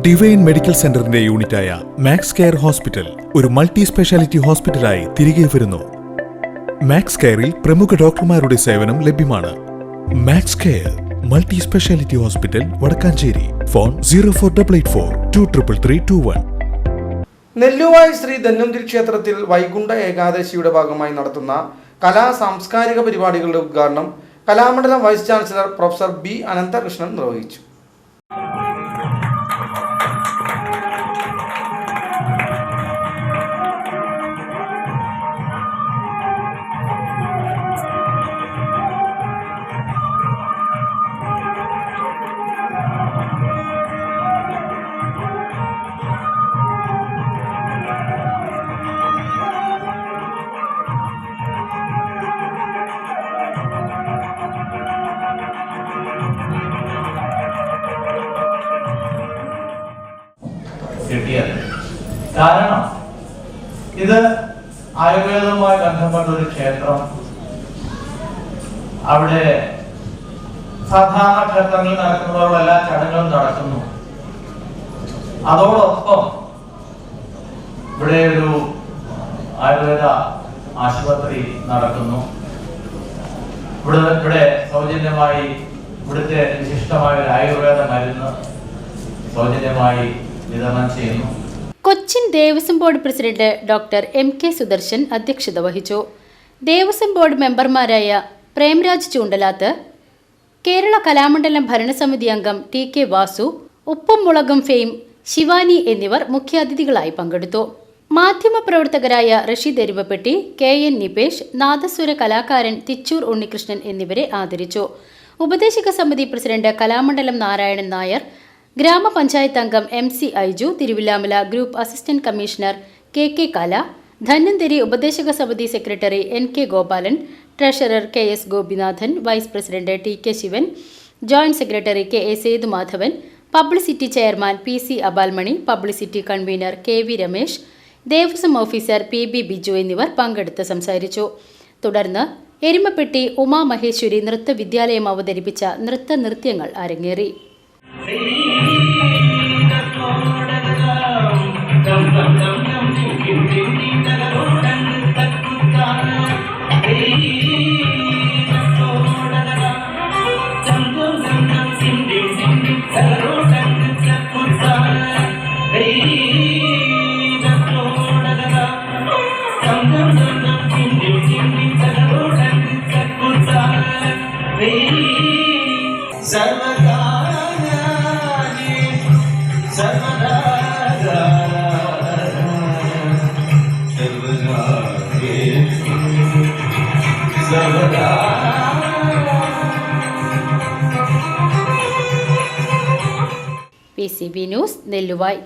Divine medical സെന്ററിന്റെ യൂണിറ്റായ Max Care hospital ഒരു മൾട്ടി സ്പെഷ്യാലിറ്റി ഹോസ്പിറ്റലായി തിരികെ വരുന്നു. മാക്സ് കെയറിൽ പ്രമുഖ ഡോക്ടർമാരുടെ സേവനം ലഭ്യമാണ്. Max Care multi speciality hospital Vadakkanchery. Phone zero four double eight four two triple three two one Nelluvai Shri Dhanvantari ക്ഷേത്രത്തിൽ വൈകുണ്ഠ ഏകാദശിയുടെ ഭാഗമായി നടത്തുന്ന കലാ സാംസ്കാരിക പരിപാടികളുടെ ഉദ്ഘാടനം Kalamandalam vice chancellor professor B Ananthakrishnan നിർവഹിച്ചു. കിട്ടിയത്. കാരണം ഇത് ആയുർവേദവുമായി ബന്ധപ്പെട്ട ഒരു ക്ഷേത്രം. അവിടെ സാധാരണ ക്ഷേത്രങ്ങളിൽ നടക്കുന്നവരുടെ എല്ലാ ചടങ്ങുകളും നടക്കുന്നു. അതോടൊപ്പം ഇവിടെ ഒരു ആയുർവേദ ആശുപത്രി നടക്കുന്നു. ഇവിടെ ഇവിടെ സൗജന്യമായി ഇവിടുത്തെ വിശിഷ്ടമായ ഒരു ആയുർവേദ മരുന്ന് സൗജന്യമായി Cochin Devaswom board president doctor M K Sudarshan അധ്യക്ഷത വഹിച്ചു. ദേവസ്വം ബോർഡ് മെമ്പർമാരായ പ്രേംരാജ് ചൂണ്ടലാത്ത് കേരള കലാമണ്ഡലം ഭരണസമിതി അംഗം ടി കെ വാസു ഉപ്പും മുളകും ഫെയിം ശിവാനി എന്നിവർ മുഖ്യാതിഥികളായി പങ്കെടുത്തു. മാധ്യമപ്രവർത്തകരായ റഷീദ് എരുവപ്പെട്ടി കെ എൻ നിപേഷ് നാദസ്വര കലാകാരൻ തിച്ചൂർ ഉണ്ണികൃഷ്ണൻ എന്നിവരെ ആദരിച്ചു. ഉപദേശക സമിതി പ്രസിഡന്റ് കലാമണ്ഡലം നാരായണൻ നായർ ഗ്രാമപഞ്ചായത്ത് അംഗം M C Aiju Thiruvilwamala group assistant commissioner K K Kala Dhanvantari ഉപദേശക സമിതി secretary N K Gopalan treasurer K S Gopinathan vice president T K Shivan joint secretary K A Sethumadhavan publicity chairman P C Abalmani publicity convener K V Ramesh Devaswom officer P B Biju എന്നിവർ പങ്കെടുത്ത് സംസാരിച്ചു. തുടർന്ന് എരുമപ്പെട്ടി ഉമാമഹേശ്വരി നൃത്ത വിദ്യാലയം അവതരിപ്പിച്ച നൃത്ത നൃത്യങ്ങൾ അരങ്ങേറി. P C B news Nelluvai